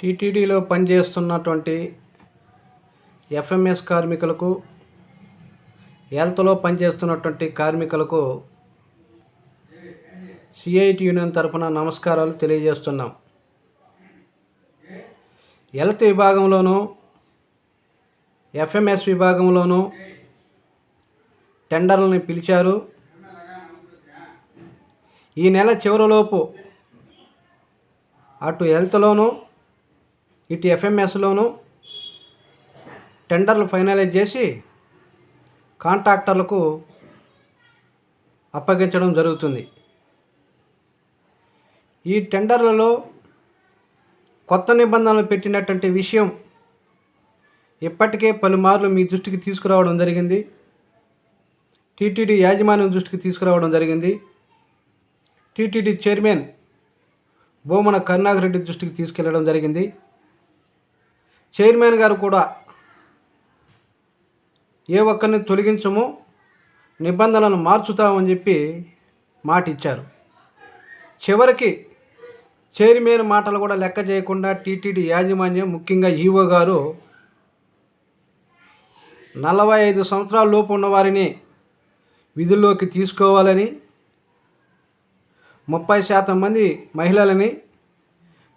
టీటీడీలో పనిచేస్తున్నటువంటి ఎఫ్ఎంఎస్ కార్మికులకు హెల్త్లో పనిచేస్తున్నటువంటి కార్మికులకు సిఐటి యూనియన్ తరఫున నమస్కారాలు తెలియజేస్తున్నాం. హెల్త్ విభాగంలోనూ ఎఫ్ఎంఎస్ విభాగంలోనూ టెండర్లని పిలిచారు. ఈ నెల చివరిలోపు అటు హెల్త్లోనూ ఇటు ఎఫ్ఎంఎస్లోనూ టెండర్లు ఫైనలైజ్ చేసి కాంట్రాక్టర్లకు అప్పగించడం జరుగుతుంది. ఈ టెండర్లలో కొత్త నిబంధనలు పెట్టినటువంటి విషయం ఇప్పటికే పలుమార్లు మీ దృష్టికి తీసుకురావడం జరిగింది. టీటీడీ యాజమాన్యం దృష్టికి తీసుకురావడం జరిగింది. టీటీడీ చైర్మన్ భూమన కరుణాకర్ రెడ్డి దృష్టికి తీసుకెళ్ళడం జరిగింది. చైర్మన్ గారు కూడా ఏ ఒక్కరిని తొలగించము నిబంధనలను మార్చుతామని చెప్పి మాట ఇచ్చారు చివరికి చైర్మన్ మాటలు కూడా లెక్క చేయకుండా టీటీడీ యాజమాన్యం ముఖ్యంగా ఈవో గారు నలభై ఐదు సంవత్సరాల లోపు ఉన్నవారిని విధుల్లోకి తీసుకోవాలని ముప్పై శాతం మంది మహిళలని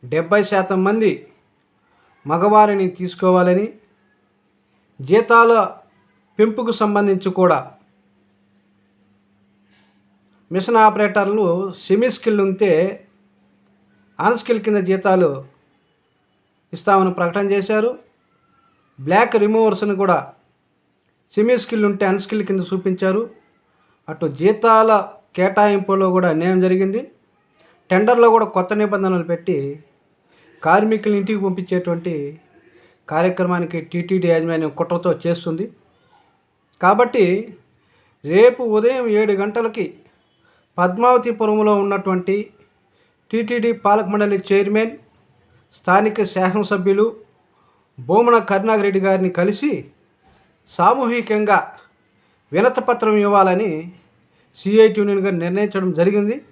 డెబ్బై శాతం మంది మగవారిని తీసుకోవాలని జీతాల పెంపుకు సంబంధించి కూడా మిషన్ ఆపరేటర్లు సెమీ స్కిల్ ఉంటే ఆన్ స్కిల్ కింద జీతాలు ఇస్తామని ప్రకటన చేశారు. బ్లాక్ రిమూవర్స్ని కూడా సెమీ స్కిల్ ఉంటే అన్స్కిల్ కింద చూపించారు. అటు జీతాల కేటాయింపులో కూడా అన్యాయం జరిగింది. టెండర్లో కూడా కొత్త నిబంధనలు పెట్టి కార్మికులు ఇంటికి పంపించేటువంటి కార్యక్రమానికి టీటీడీ యాజమాన్యం కుట్రతో చేస్తుంది. కాబట్టి రేపు ఉదయం ఏడు గంటలకి పద్మావతిపురంలో ఉన్నటువంటి టీటీడీ పాలక మండలి చైర్మన్ స్థానిక శాసనసభ్యులు భూమన కరుణాకర్ గారిని కలిసి సామూహికంగా వినతపత్రం ఇవ్వాలని సిఐటి యూనియన్గా నిర్ణయించడం జరిగింది.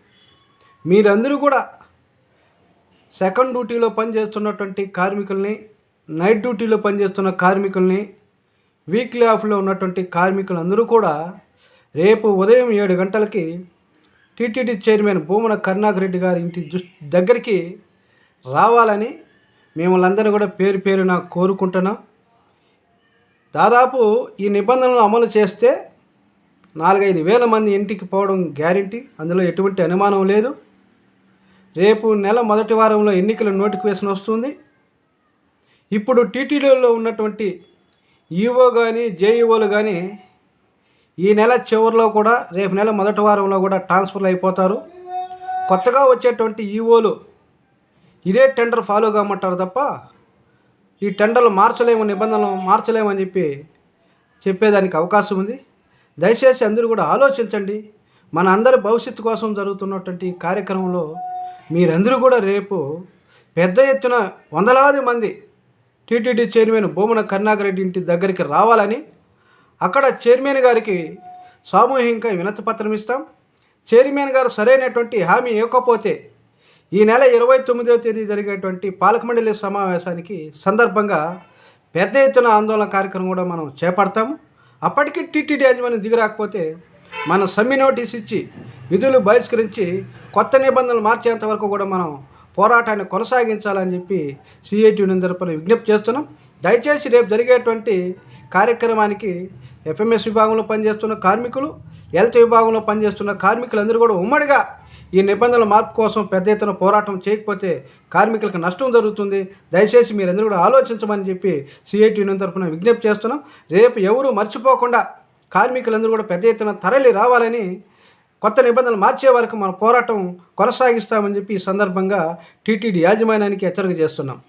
మీరందరూ కూడా సెకండ్ డ్యూటీలో పనిచేస్తున్నటువంటి కార్మికుల్ని నైట్ డ్యూటీలో పనిచేస్తున్న కార్మికుల్ని వీక్లీ ఆఫ్లో ఉన్నటువంటి కార్మికులందరూ కూడా రేపు ఉదయం ఏడు గంటలకి టీటీడీ చైర్మన్ భూమన కరుణాకర్ రెడ్డి గారి ఇంటి దగ్గరికి రావాలని మిమ్మల్ని కూడా పేరు పేరున కోరుకుంటున్నాం. దాదాపు ఈ నిబంధనలు అమలు చేస్తే నాలుగైదు వేల మంది ఇంటికి పోవడం గ్యారంటీ. అందులో ఎటువంటి అనుమానం లేదు. రేపు నెల మొదటి వారంలో ఎన్నికల నోటిఫికేషన్ వస్తుంది. ఇప్పుడు టీటీడీలో ఉన్నటువంటి ఈఓ కానీ జేఈఓలు కానీ ఈ నెల చివరిలో కూడా రేపు నెల మొదటి వారంలో కూడా ట్రాన్స్ఫర్లు అయిపోతారు. కొత్తగా వచ్చేటువంటి ఈఓలు ఇదే టెండర్ ఫాలో కామంటారు తప్ప ఈ టెండర్లు మార్చలేము నిబంధనలు మార్చలేమని చెప్పి చెప్పేదానికి అవకాశం ఉంది. దయచేసి అందరూ కూడా ఆలోచించండి. మన అందరి భవిష్యత్తు కోసం జరుగుతున్నటువంటి ఈ కార్యక్రమంలో మీరందరూ కూడా రేపు పెద్ద ఎత్తున వందలాది మంది టీటీడీ చైర్మన్ భూమన కరుణాకర్ రెడ్డి ఇంటి దగ్గరికి రావాలని అక్కడ చైర్మన్ గారికి సామూహికంగా వినతి పత్రం ఇస్తాం. చైర్మన్ గారు సరైనటువంటి హామీ ఇవ్వకపోతే ఈ నెల ఇరవై తొమ్మిదవ తేదీ జరిగేటువంటి పాలకమండలి సమావేశానికి సందర్భంగా పెద్ద ఎత్తున ఆందోళన కార్యక్రమం కూడా మనం చేపడతాము అప్పటికి టీటీడీ యాజమాన్యం దిగిరాకపోతే మన సమ్మె నోటీస్ ఇచ్చి విధులు బహిష్కరించి కొత్త నిబంధనలు మార్చేంత వరకు కూడా మనం పోరాటాన్ని కొనసాగించాలని చెప్పి సిఐటి తరపున విజ్ఞప్తి చేస్తున్నాం. దయచేసి రేపు జరిగేటువంటి కార్యక్రమానికి ఎఫ్ఎంఎస్ విభాగంలో పనిచేస్తున్న కార్మికులు హెల్త్ విభాగంలో పనిచేస్తున్న కార్మికులందరూ కూడా ఉమ్మడిగా ఈ నిబంధనల మార్పు కోసం పెద్ద ఎత్తున పోరాటం చేయకపోతే కార్మికులకు నష్టం జరుగుతుంది. దయచేసి మీరందరూ కూడా ఆలోచించమని చెప్పి సిఐటి యూనియన్ తరఫున విజ్ఞప్తి చేస్తున్నాం. రేపు ఎవరూ మర్చిపోకుండా కార్మికులందరూ కూడా పెద్ద ఎత్తున తరలి రావాలని కొత్త నిబంధనలు మార్చే వరకు మన పోరాటం కొనసాగిస్తామని చెప్పి ఈ సందర్భంగా టీటీడీ యాజమాన్యానికి హెచ్చరిక చేస్తున్నాం.